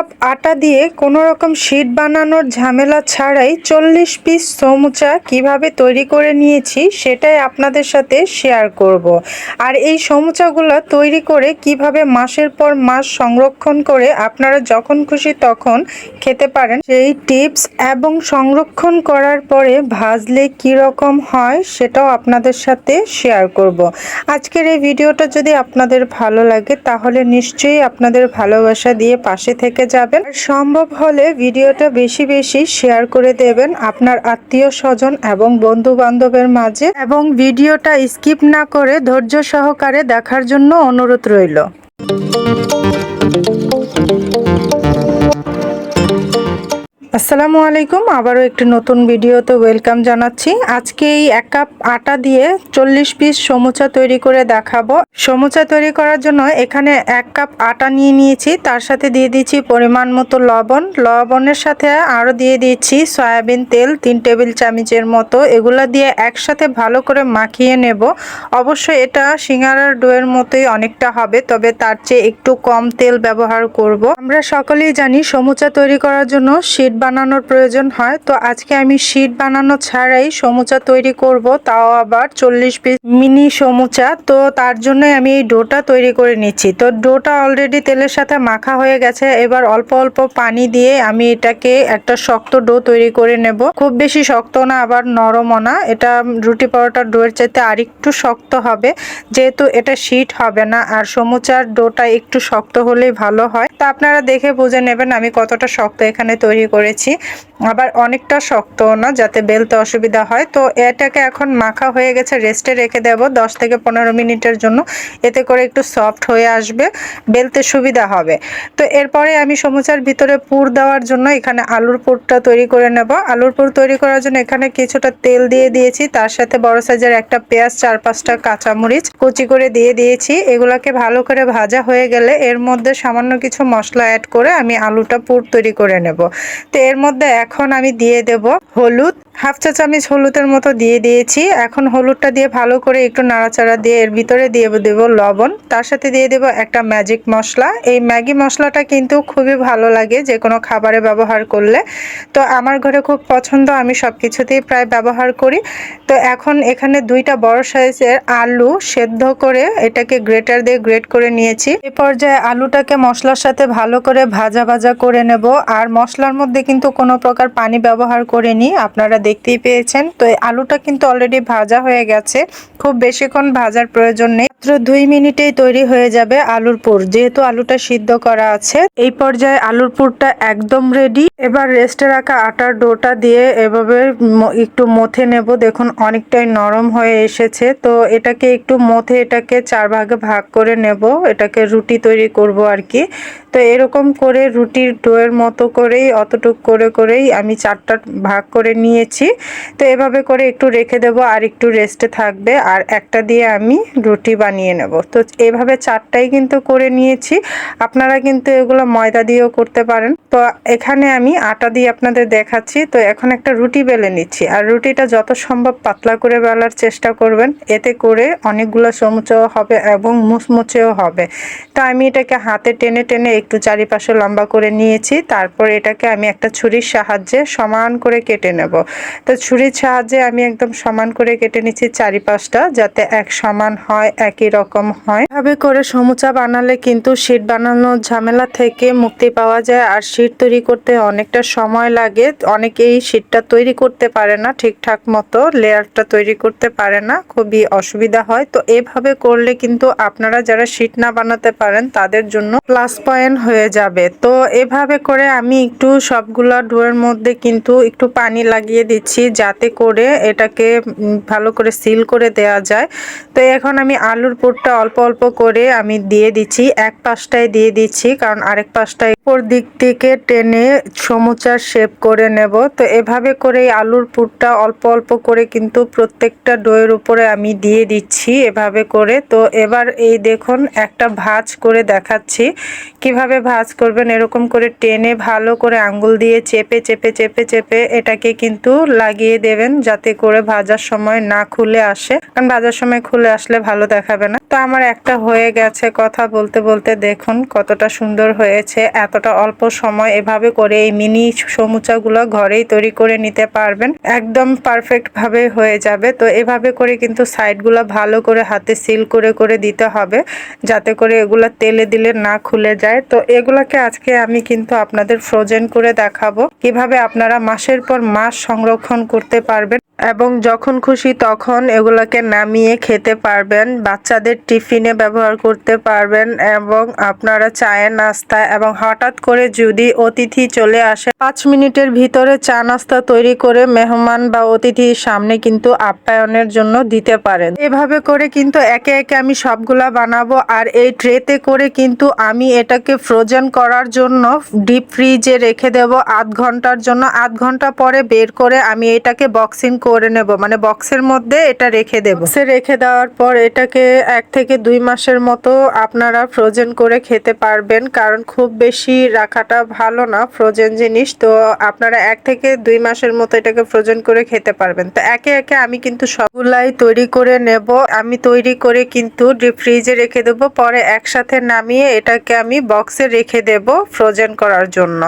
Cup আটা দিয়ে কোনো রকম শিট বানানোর ঝামেলা ছাড়াই চল্লিশ পিস সমুচা কীভাবে তৈরি করে নিয়েছি সেটাই আপনাদের সাথে শেয়ার করব। আর এই সমুচাগুলো তৈরি করে কীভাবে মাসের পর মাস সংরক্ষণ করে আপনারা যখন খুশি তখন খেতে পারেন, সেই টিপস এবং সংরক্ষণ করার পরে ভাজলে কি রকম হয় সেটাও আপনাদের সাথে শেয়ার করব। আজকের এই ভিডিওটা যদি আপনাদের ভালো লাগে তাহলে নিশ্চয়ই আপনাদের ভালোবাসা দিয়ে পাশে থেকে যাবেন। আর সম্ভব হলে ভিডিওটা বেশি বেশি শেয়ার করে দেবেন আপনার আত্মীয় স্বজন এবং বন্ধু বান্ধবের মাঝে। এবং ভিডিওটা স্কিপ না করে ধৈর্য সহকারে দেখার জন্য অনুরোধ রইল। আসসালামু আলাইকুম, আবারও একটি নতুন ভিডিওতে ওয়েলকাম জানাচ্ছি। আজকে এই এক কাপ আটা দিয়ে চল্লিশ পিস সমুচা তৈরি করে দেখাবো। সমুচা তৈরি করার জন্য এখানে এক কাপ আটা নিয়ে নিয়েছি, তার সাথে দিয়ে দিচ্ছি পরিমাণ মতো লবণ। লবণের সাথে আরও দিয়ে দিচ্ছি সয়াবিন তেল, তিন টেবিল চামচের মতো। এগুলো দিয়ে একসাথে ভালো করে মাখিয়ে নেব। অবশ্যই এটা সিঙ্গারার ডোয়ের মতোই অনেকটা হবে, তবে তার চেয়ে একটু কম তেল ব্যবহার করব। আমরা সকলেই জানি সমুচা তৈরি করার জন্য শীট বানানোর প্রয়োজন হয়, তো আজকে আমি শীট বানানো ছাড়াই সমুচা তৈরি করব, তাও আবার চল্লিশ পিস মিনি সমুচা, তো তার জন্য আমি এই ডোটা তৈরি করে নিচ্ছি। তো ডোটা অলরেডি তেলের সাথে মাখা হয়ে গেছে, এবার অল্প অল্প পানি দিয়ে আমি এটাকে একটা শক্ত ডো তৈরি করে নেব। খুব বেশি শক্ত না, আবার নরমও না, এটা রুটি পরোটার ডোয়ের চাইতে আরেকটু শক্ত হবে, যেহেতু এটা শীট হবে না, আর সমুচার ডোটা একটু শক্ত হলেই ভালো হয়। তা আপনারা দেখে বুঝে নেবেন আমি কতটা শক্ত এখানে তৈরি করেছি। আবার অনেকটা শক্তও না, যাতে বেলতে অসুবিধা হয়। তো এটাকে এখন মাখা হয়ে গেছে, রেস্টে রেখে দেব দশ থেকে পনেরো মিনিটের জন্য। এতে করে একটু সফট হয়ে আসবে, বেলতে সুবিধা হবে। তো এরপরে আমি সমুচার ভিতরে পুর দেওয়ার জন্য এখানে আলুর পুরটা তৈরি করে নেব। আলুর পুর তৈরি করার জন্য এখানে কিছুটা তেল দিয়ে দিয়েছি। তার সাথে বড় সাইজের একটা পেঁয়াজ, চার পাঁচটা কাঁচামরিচ কুচি করে দিয়ে দিয়েছি। এগুলাকে ভালো করে ভাজা হয়ে গেলে এর মধ্যে সামান্য কিছু মশলা অ্যাড করে আমি আলুটা পুর তৈরি করে নেব। তো এর মধ্যে এখন আমি দিয়ে দেব হলুদ। হাফ চা চামচ হলুদের মতো দিয়ে দিয়েছি। এখন হলুদটা দিয়ে ভালো করে একটু নাড়াচাড়া দিয়ে এর ভিতরে দিয়ে দেব লবণ। তার সাথে দিয়ে দেব একটা ম্যাজিক মশলা। এই ম্যাগি মশলাটা কিন্তু খুবই ভালো লাগে যে কোনো খাবারে ব্যবহার করলে। তো আমার ঘরে খুব পছন্দ, আমি সব কিছুতেই প্রায় ব্যবহার করি। তো এখন এখানে দুইটা বড় সাইজের আলু সেদ্ধ করে এটাকে গ্রেটার দিয়ে গ্রেট করে নিয়েছি। এ পর্যায়ে আলুটাকে মশলার সাথে ভালো করে ভাজা ভাজা করে নেব। আর মশলার মধ্যে কিন্তু কোনো প্রকার পানি ব্যবহার করিনি, আপনারা দেখতেই পেয়েছেন। তো আলুটা কিন্তু অলরেডি ভাজা হয়ে গেছে। খুব বেশিক্ষণ ভাজার প্রয়োজন নেই। মাত্র দুই মিনিটেই তৈরি হয়ে যাবে আলুর পুর। যেহেতু আলুটা সিদ্ধ করা আছে, এই পর্যায়ে আলুর পুরটা একদম রেডি এবার রেস্টে রাখা আটার ডোটা দিয়ে এভাবে একটু মথে নেব। দেখুন, অনেকটাই নরম হয়ে এসেছে। তো এটাকে একটু মথে এটাকে চার ভাগে ভাগ করে নেব। এটাকে রুটি তৈরি করব আর কি। তো এরকম করে রুটির ডোয়ের মতো করেই অতটুক করে করেই আমি চারটা ভাগ করে নিয়েছি। তো এভাবে করে একটু রেখে দেব আর একটু রেস্টে থাকবে আর একটা দিয়ে আমি রুটি বানিয়ে নেব। তো এভাবে চারটাই কিন্তু করে নিয়েছি। আপনারা কিন্তু এগুলো ময়দা দিয়েও করতে পারেন। তো এখানে আমি আটা দিয়ে আপনাদের দেখাচ্ছি। তো এখন একটা রুটি বেলে নিচ্ছি। আর রুটিটা যত সম্ভব পাতলা করে বেলার চেষ্টা করবেন। এতে করে অনেকগুলো সমুচও হবে এবং মুচমুচেও হবে। তো আমি এটাকে হাতে টেনে টেনে একটু চারিপাশে লম্বা করে নিয়েছি। তারপর এটাকে আমি একটা ছুরির সাহায্যে সমান করে কেটে নেব। তো ছুরির সাহায্যে আমি একদম সমান করে কেটে নিচ্ছি চারিপাশটা যাতে এক সমান হয়, একই রকম হয়। এভাবে করে সমুচা বানালে কিন্তু শীট বানানোর ঝামেলা থেকে মুক্তি পাওয়া যায় আর শীট তৈরি করতে অনেকটা সময় লাগে। অনেকেই শীটটা তৈরি করতে পারে না, ঠিকঠাক মতো লেয়ারটা তৈরি করতে পারে না, খুবই অসুবিধা হয়। তো এভাবে করলে কিন্তু আপনারা যারা শীট না বানাতে পারেন তাদের জন্য প্লাস পয়েন্ট হয়ে যাবে। তো এভাবে করে আমি একটু সবগুলা ডোয়ের মধ্যে কিন্তু একটু পানি লাগিয়ে দিচ্ছি যাতে করে এটাকে ভালো করে সিল করে দেয়া যায়। তো এখন আমি আলুর পুরটা অল্প অল্প করে আমি দিয়ে দিচ্ছি, এক পাশটায় দিয়ে দিচ্ছি, কারণ আরেক পাশটায় উপর দিক থেকে টেনে সমুচার শেপ করে নেব। তো এভাবে করে আলুর পুরটা অল্প অল্প করে কিন্তু প্রত্যেকটা ডোয়ের উপরে আমি দিয়ে দিচ্ছি এভাবে করে। তো এবার এই দেখুন, একটা ভাজ করে দেখাচ্ছি। কীভাবে ভাজ করবেন? এরকম করে টেনে ভালো করে আঙ্গুল দিয়ে চেপে চেপে চেপে চেপে এটাকে কিন্তু লাগিয়ে দেবেন যাতে করে ভাজার সময় না খুলে আসে। কারণ ভাজার সময় খুলে আসলে ভালো দেখাবে না। তো আমার একটা হয়ে গেছে কথা বলতে বলতে দেখুন কতটা সুন্দর হয়েছে এতটা অল্প সময় এভাবে করে এই মিনি সমুচাগুলো ঘরেই তৈরি করে নিতে পারবেন। একদম পারফেক্ট ভাবে হয়ে যাবে। তো এভাবে করে কিন্তু সাইডগুলো ভালো করে হাতে সিল করে করে দিতে হবে, যাতে করে এগুলো তেলে দিলে না খুলে যায়। তো এগুলাকে আজকে আমি কিন্তু আপনাদের ফ্রোজেন করে দেখাবো। কীভাবে আপনারা মাসের পর মাস সংরক্ষণ করতে পারবেন। এবং যখন খুশি তখন এগুলোকে নামিয়ে খেতে পারবেন, বাচ্চাদের টিফিনে ব্যবহার করতে পারবেন এবং আপনারা চায়ের নাস্তা এবং হঠাৎ করে যদি অতিথি চলে আসে, পাঁচ মিনিটের ভিতরে চা নাস্তা তৈরি করে মেহমান বা অতিথির সামনে কিন্তু আপ্যায়নের জন্য দিতে পারেন। এভাবে করে কিন্তু একে একে আমি সবগুলা বানাবো আর এই ট্রেতে করে কিন্তু আমি এটাকে ফ্রোজেন করার জন্য ডিপ ফ্রিজে রেখে দেব আধ ঘণ্টার জন্য। আধ ঘণ্টা পরে বের করে আমি এটাকে বক্সিং করে নেব। মানে বক্সের মধ্যে এটা রেখে দেব। সে রেখে দেওয়ার পর এটাকে এক থেকে দুই মাসের মতো আপনারা ফ্রোজেন করে খেতে পারবেন। কারণ খুব বেশি রাখাটা ভালো না ফ্রোজেন জিনিস। তো আপনারা এক থেকে দুই মাসের মতো এটাকে ফ্রোজেন করে খেতে পারবেন। তো একে একে আমি কিন্তু সবগুলাই তৈরি করে নেব। আমি তৈরি করে কিন্তু ডিপ ফ্রিজে রেখে দেবো। পরে একসাথে নামিয়ে এটাকে আমি বক্সে রেখে দেব ফ্রোজেন করার জন্য।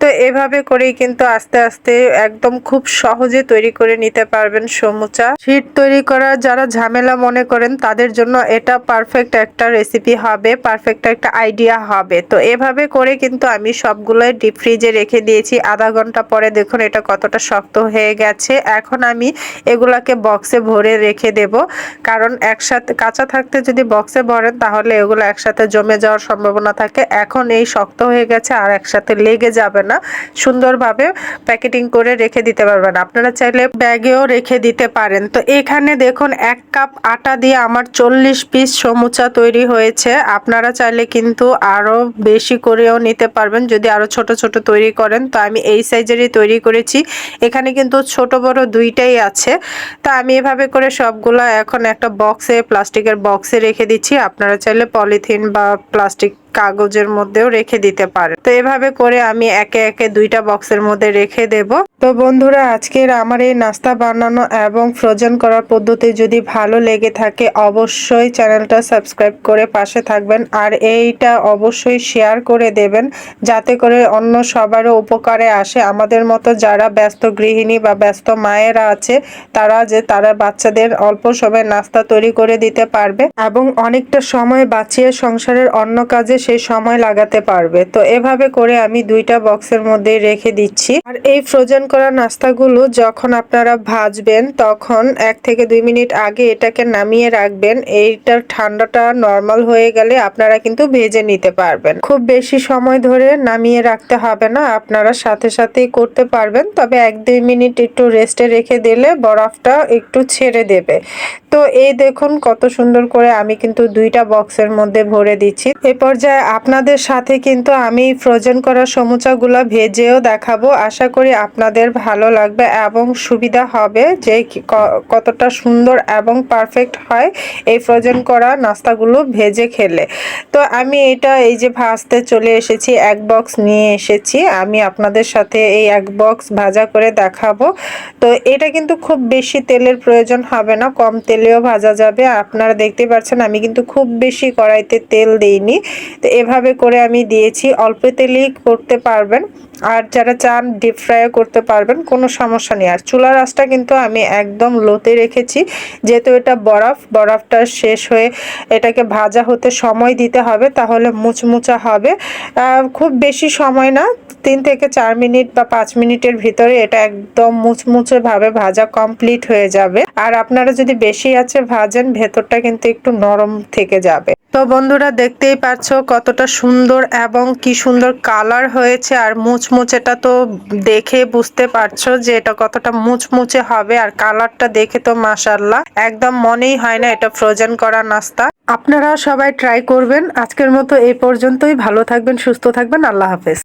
তো এভাবে করেই কিন্তু আস্তে আস্তে একদম খুব সহজে তৈরি করে নিতে পারবেন সমুচা। শীত তৈরি করার যারা ঝামেলা মনে করেন, তাদের জন্য এটা পারফেক্ট একটা রেসিপি হবে পারফেক্ট একটা আইডিয়া হবে। তো এভাবে করে কিন্তু আমি সবগুলোই ডিপ ফ্রিজে রেখে দিয়েছি। আধা ঘণ্টা পরে দেখুন এটা কতটা শক্ত হয়ে গেছে। এখন আমি এগুলাকে বক্সে ভরে রেখে দেব। কারণ একসাথে, কাঁচা থাকতে যদি বক্সে ভরেন, তাহলে এগুলো একসাথে জমে যাওয়ার সম্ভাবনা থাকে। এখন এই শক্ত হয়ে গেছে আর একসাথে লেগে যাবে না। সুন্দরভাবে প্যাকেটিং করে রেখে দিতে পারবেন। আপনারা চাইলে ব্যাগেও রেখে দিতে পারেন। তো এখানে দেখুন, এক কাপ আটা দিয়ে আমার চল্লিশ পিস সমুচা তৈরি হয়েছে। আপনারা চাইলে কিন্তু আরও বেশি করেও নিতে পারবেন যদি আরও ছোট ছোট তৈরি করেন। তো আমি এই সাইজেরই তৈরি করেছি। এখানে কিন্তু ছোট, বড় দুইটাই আছে। তো আমি এভাবে করে সবগুলো এখন একটা বক্সে, প্লাস্টিকের বক্সে রেখে দিচ্ছি। আপনারা চাইলে পলিথিন বা প্লাস্টিক কাগজের মধ্যেও রেখে দিতে পারে। তো এভাবে করে আমি একে একে দুইটা বক্সের মধ্যে রেখে দেব। তো বন্ধুরা, আজকের আমার এই নাস্তা বানানো এবং ফ্রোজেন করার পদ্ধতি যদি ভালো লেগে থাকে, অবশ্যই চ্যানেলটা সাবস্ক্রাইব করে পাশে থাকবেন আর এইটা অবশ্যই শেয়ার করে দেবেন যাতে করে অন্য সবারও উপকারে আসে। আমাদের মতো যারা ব্যস্ত গৃহিণী বা ব্যস্ত মায়েরা আছে, তারা যে তারা বাচ্চাদের অল্প সময় নাস্তা তৈরি করে দিতে পারবে এবং অনেকটা সময় বাঁচিয়ে সংসারের অন্য কাজে সেই সময় লাগাতে পারবে। তো এভাবে করে আমি দুইটা বক্সের মধ্যে রেখে দিচ্ছি। আর এই ফ্রোজেন করা নাস্তাগুলো যখন আপনারা ভাজবেন, তখন এক থেকে দুই মিনিট আগে এটাকে নামিয়ে রাখবেন। এইটার ঠান্ডাটা নর্মাল হয়ে গেলে আপনারা কিন্তু ভেজে নিতে পারবেন। খুব বেশি সময় ধরে নামিয়ে রাখতে হবে না। আপনারা সাথে সাথেই করতে পারবেন। তবে এক দুই মিনিট একটু রেস্টে রেখে দিলে বরফটা একটু ছেড়ে দেবে। তো এই দেখুন কত সুন্দর করে আমি কিন্তু দুইটা বক্সের মধ্যে ভরে দিচ্ছি। এ পর্যায়ে আপনাদের সাথে কিন্তু আমি ফ্রোজেন করা সমুচাগুলো ভেজেও দেখাবো। আশা করি আপনাদের ভালো লাগবে এবং সুবিধা হবে যে কতটা সুন্দর এবং পারফেক্ট হয় এই ফ্রোজেন করা নাস্তাগুলো ভেজে খেলে। তো আমি এটা এই যে ভাজতে চলে এসেছি, এক বক্স নিয়ে এসেছি। আমি আপনাদের সাথে এই এক বক্স ভাজা করে দেখাবো। তো এটা কিন্তু খুব বেশি তেলের প্রয়োজন হবে না, কম তেলেও ভাজা যাবে। আপনারা দেখতে পাচ্ছেন, আমি কিন্তু খুব বেশি কড়াইতে তেল দিইনি। তো এভাবে করে আমি দিয়েছি। অল্প তেলেই করতে পারবেন। আর যারা চান ডিপ ফ্রাইও করতে পারবেন, কোনো সমস্যা নেই। আর চুলার আঁচটা কিন্তু আমি একদম লোতে রেখেছি। যেহেতু এটা বরফ, বরফটা শেষ হয়ে এটাকে ভাজা হতে সময় দিতে হবে, তাহলে মুচমুচা হবে। খুব বেশি সময় না, তিন থেকে চার মিনিট বা পাঁচ মিনিটের ভিতরে এটা একদম মুচমুচে ভাবে ভাজা কমপ্লিট হয়ে যাবে। আর আপনারা যদি বেশি আছে ভাজেন, ভেতরটা কিন্তু একটু নরম থেকে যাবে। তো বন্ধুরা, দেখতেই পাচ্ছ কতটা সুন্দর এবং কি সুন্দর কালার হয়েছে আর মুচমুচেটা তো দেখে বুঝতে পারছ যে এটা কতটা মুচমুচে হবে আর কালারটা দেখে তো মাসাল্লাহ একদম মনেই হয় না এটা ফ্রোজেন করা নাস্তা। আপনারা সবাই ট্রাই করবেন। আজকের মতো এই পর্যন্তই। ভালো থাকবেন, সুস্থ থাকবেন। আল্লাহ হাফেজ।